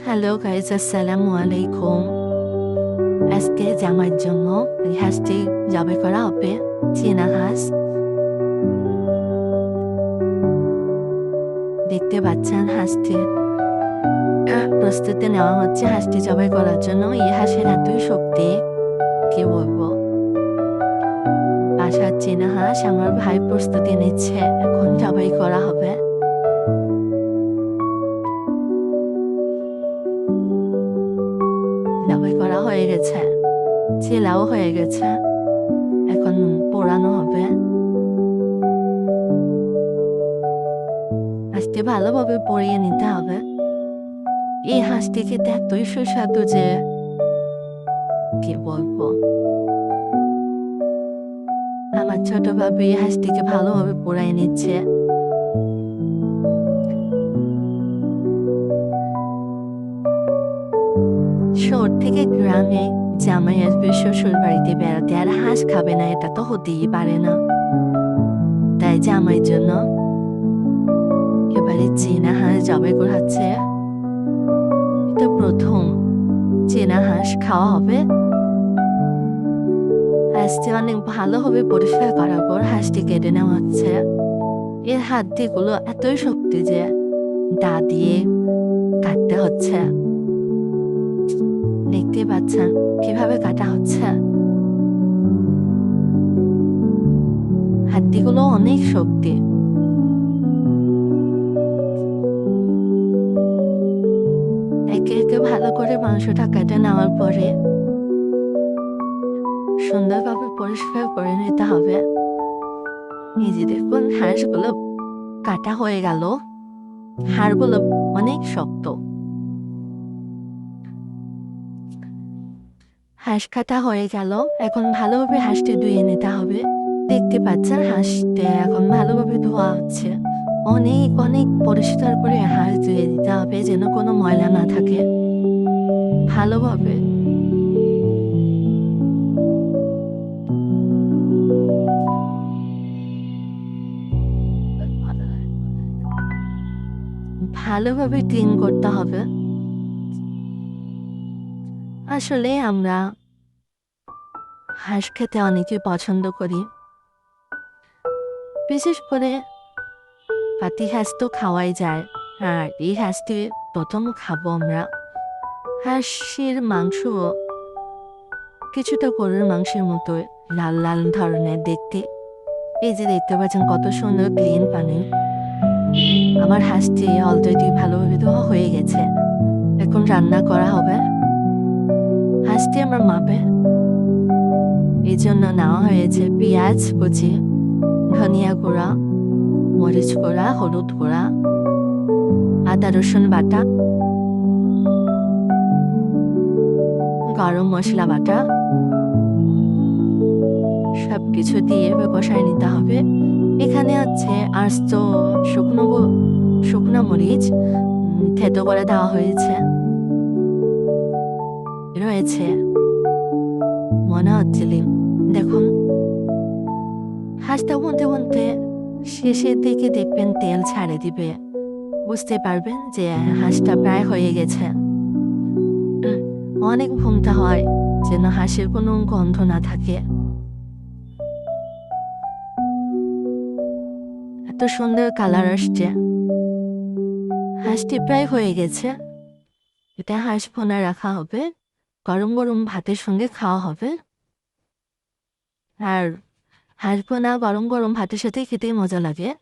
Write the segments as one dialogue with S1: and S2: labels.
S1: Hello guys আসসালামু আলাইকুম আজকে জামার জন্য এই হাঁসটি জবে করা হবে চীনা হাঁস দেখতে পাচ্ছেন হাঁসটি প্রস্তুতি নেওয়া হচ্ছে হাঁসটি জবাই করার জন্য এই হাঁসের এতই শক্তি কি বলব বাসার চীনা হাঁস আমার ভাই প্রস্তুতি নিচ্ছে এখন জবাই করা হবে করা হয়ে গেছে চেলাও হয়ে গেছে এখন পোড়ানো হবে হাঁসটি ভালোভাবে পরিয়ে নিতে হবে এই হাঁসটি খেতে এতই সুস্বাদু যে কি বলব আমার ছোট ভাবি হাঁসটিকে ভালোভাবে পোড়াই নিচ্ছে শহর থেকে গ্রামে জামাই আসবে শ্বশুর বাড়িতে বেড়াতে, আর হাঁস খাবে না, এটা তো হতেই পারে না। তাই জামাইয়ের জন্য এবারে চেনা হাঁস জবাই করাচ্ছে। এটা প্রথম চেনা হাঁস খাওয়া হবে। হাঁসটি অনেক ভালোভাবে পরিষ্কার করার পর হাঁসটি কেটে নেওয়া হচ্ছে। এর হাড্ডিগুলো এতই শক্তি যে দা দিয়ে কাটতে হচ্ছে। দেখতে পাচ্ছেন কীভাবে কাটা হচ্ছে। হাড্ডিগুলো অনেক শক্তি। একে একে ভালো করে মাংসটা কেটে নেওয়ার পরে সুন্দরভাবে পরিষ্কার করে নিতে হবে। যে দেখুন, হাঁসগুলো কাটা হয়ে গেল। হাড়গুলো অনেক শক্ত। হাঁস কাটা হয়ে গেল। এখন ভালোভাবে হাঁসটি ধুয়ে নিতে হবে। দেখতে পাচ্ছেন হাঁসটি এখন ভালোভাবে ধোয়া হচ্ছে। অনেক অনেক পরিষ্কার করে হাঁস ধুয়ে দিতে হবে যেন কোনো ময়লা না থাকে। ভালোভাবে। ভালোভাবে ক্লিন করতে হবে। আসলে আমরা হাঁস খেতে অনেকে পছন্দ করি বিশেষ করে পাতি হাঁস তো খাওয়াই যায় এই হাঁসটি প্রথম খাব আমরা কিছুটা গরুর মাংসের মতো লাল লাল ধরনের দেখতে এই যে দেখতে পাচ্ছেন কত সুন্দর ক্লিন পানি আমার হাঁসটি অলরেডি ভালোভাবে ধোয়া হয়ে গেছে এখন রান্না করা হবে হাঁসটি আমার মাপে এই জন্য নেওয়া হয়েছে পেঁয়াজ কুচি, ধনিয়া গুঁড়া, মরিচ গুঁড়া, হলুদ গুঁড়া, আদা রসুন বাটা, গরম মশলা বাটা সব কিছু দিয়ে বসায় নিতে হবে এখানে আছে আস্ত শুকনো শুকনো মরিচ থেতো করে দেওয়া হয়েছে রয়েছে মনে হচ্ছে লিম। দেখুন হাঁসটা বলতে বলতে শেষের দিকে দেখবেন তেল ছাড়ে দিবে। বুঝতে পারবেন যে হাঁসটা প্রায় হয়ে গেছে। অনেক ভুমতে হয়, যেন হাঁসের কোনো গন্ধ না থাকে। এত সুন্দর কালার আসছে। হাঁসটি প্রায় হয়ে গেছে। এটা হাঁস ভোনা রাখা হবে। গরম গরম ভাতের সঙ্গে খাওয়া হবে। আর হাঁস না গরম গরম ভাতের সাথে খেতেই মজা লাগে।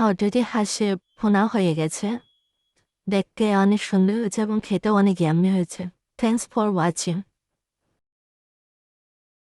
S1: অলরেডি হাসে ফোনা হয়ে গেছে। দেখতে অনেক সুন্দর হয়েছে এবং খেতে অনেক ইয়াম্মি হয়েছে। Thanks for watching